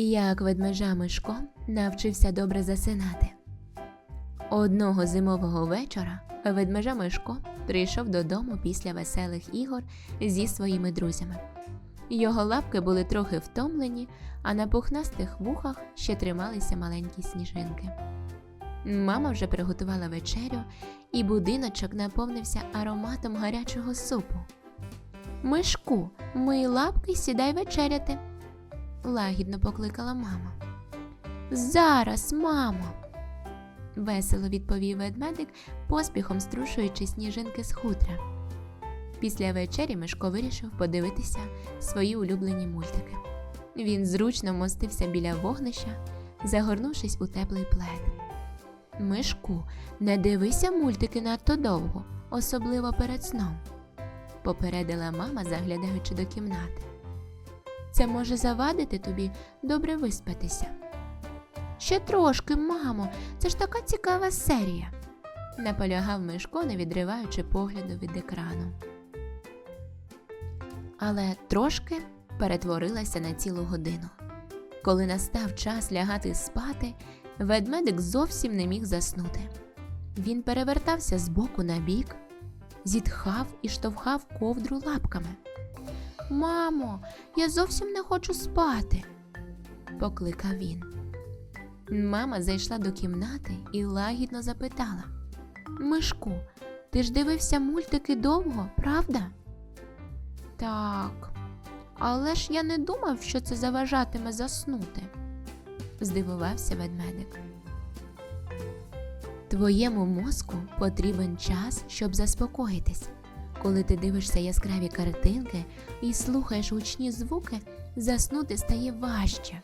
Як ведмежа Мишко навчився добре засинати. Одного зимового вечора ведмежа Мишко прийшов додому після веселих ігор зі своїми друзями. Його лапки були трохи втомлені, а на пухнастих вухах ще трималися маленькі сніжинки. Мама вже приготувала вечерю, і будиночок наповнився ароматом гарячого супу. Мишку, мий лапки сідай вечеряти, лагідно покликала мама. Зараз, мамо. Весело відповів ведмедик, поспіхом струшуючи сніжинки з хутра. Після вечері Мишко вирішив подивитися свої улюблені мультики. Він зручно вмостився біля вогнища, загорнувшись у теплий плед. Мишку, не дивися мультики надто довго, особливо перед сном, попередила мама, заглядаючи до кімнати. Це може завадити тобі добре виспатися. Ще трошки, мамо, це ж така цікава серія, наполягав Мишко, не відриваючи погляду від екрану. Але трошки перетворилася на цілу годину. Коли настав час лягати спати, ведмедик зовсім не міг заснути. Він перевертався з боку на бік, зітхав і штовхав ковдру лапками. Мамо, я зовсім не хочу спати, покликав він. Мама зайшла до кімнати і лагідно запитала: Мишку, ти ж дивився мультики довго, правда? Так, але ж я не думав, що це заважатиме заснути, здивувався ведмедик. Твоєму мозку потрібен час, щоб заспокоїтись. Коли ти дивишся яскраві картинки і слухаєш гучні звуки, заснути стає важче,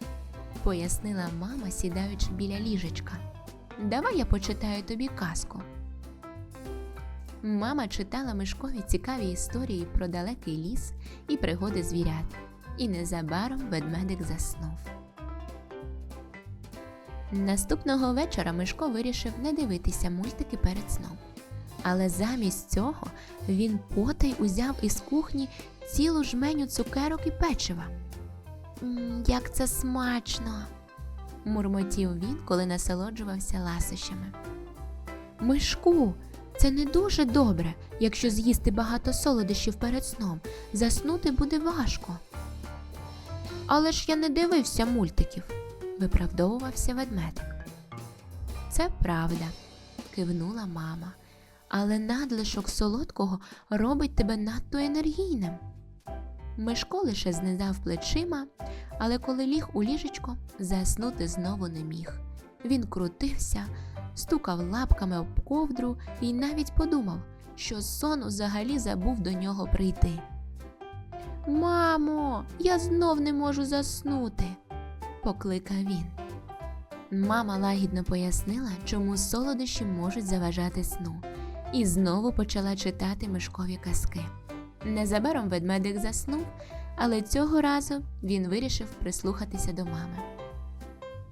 пояснила мама, сідаючи біля ліжечка. Давай я почитаю тобі казку. Мама читала Мишкові цікаві історії про далекий ліс і пригоди звірят, і незабаром ведмедик заснув. Наступного вечора Мишко вирішив не дивитися мультики перед сном. Але замість цього він потай узяв із кухні цілу жменю цукерок і печива. Як це смачно! мурмотів він, коли насолоджувався ласощами. Мишку, це не дуже добре, якщо з'їсти багато солодощів перед сном. Заснути буде важко. Але ж я не дивився мультиків, виправдовувався ведмедик. Це правда, кивнула мама. Але надлишок солодкого робить тебе надто енергійним. Мишко лише знизав плечима, але коли ліг у ліжечко, заснути знову не міг. Він крутився, стукав лапками об ковдру і навіть подумав, що сон взагалі забув до нього прийти. Мамо, я знов не можу заснути, покликав він. Мама лагідно пояснила, чому солодощі можуть заважати сну, і знову почала читати мишкові казки. Незабаром ведмедик заснув, але цього разу він вирішив прислухатися до мами.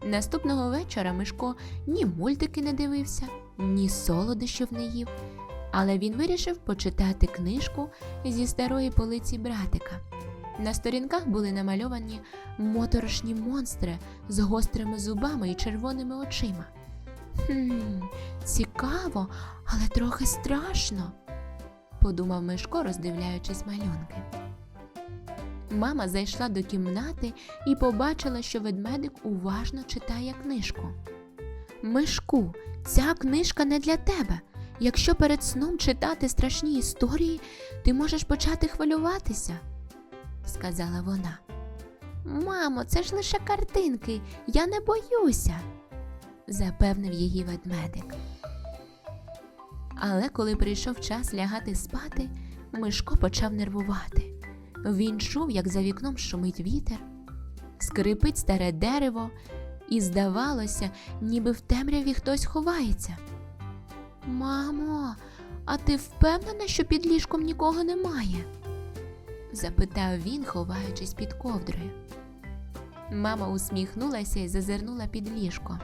Наступного вечора Мишко ні мультики не дивився, ні солодощів не їв, але він вирішив почитати книжку зі старої полиці братика. На сторінках були намальовані моторошні монстри з гострими зубами і червоними очима. Хм, цікаво, але трохи страшно, подумав Мишко, роздивляючись малюнки. Мама зайшла до кімнати і побачила, що ведмедик уважно читає книжку. Мишку, ця книжка не для тебе. Якщо перед сном читати страшні історії, ти можеш почати хвилюватися, сказала вона. Мамо, це ж лише картинки, я не боюся, запевнив її ведмедик. Але коли прийшов час лягати спати, Мишко почав нервувати. Він чув, як за вікном шумить вітер, скрипить старе дерево, і здавалося, ніби в темряві хтось ховається. Мамо, а ти впевнена, що під ліжком нікого немає? запитав він, ховаючись під ковдрою. Мама усміхнулася і зазирнула під ліжко.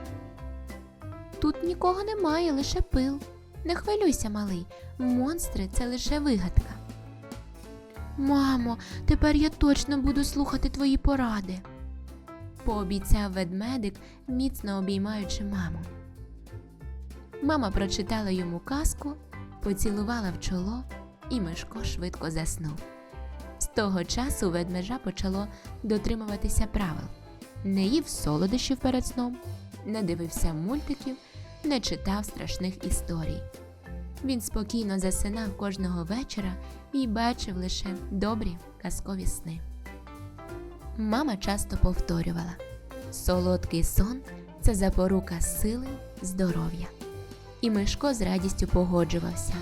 Тут нікого немає, лише пил. Не хвилюйся, малий, монстри це лише вигадка. Мамо, тепер я точно буду слухати твої поради, пообіцяв ведмедик, міцно обіймаючи маму. Мама прочитала йому казку, поцілувала в чоло, і Мишко швидко заснув. З того часу ведмежа почало дотримуватися правил: не їв солодощів перед сном, не дивився мультиків, не читав страшних історій. Він спокійно засинав кожного вечора і бачив лише добрі казкові сни. Мама часто повторювала: солодкий сон це запорука сили, здоров'я. І Мишко з радістю погоджувався,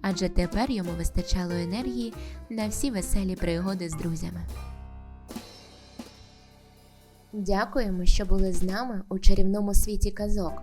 адже тепер йому вистачало енергії на всі веселі пригоди з друзями. Дякуємо, що були з нами у чарівному світі казок.